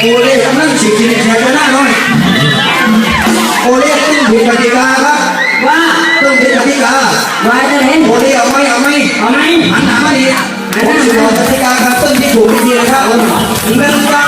โอเล่กำลังสิบกินแชร์ชนะน้อยโอเล่ต้องผิดกติกาครับว่าต้องผิดกติกาว่าจะเห็นโอเล่เอาไหมเอาไหมเอาไหมหันหน้ามาดีผมจะบอกกติกาครับต้นที่ถูกวิธีนะครับผม่ต้องกา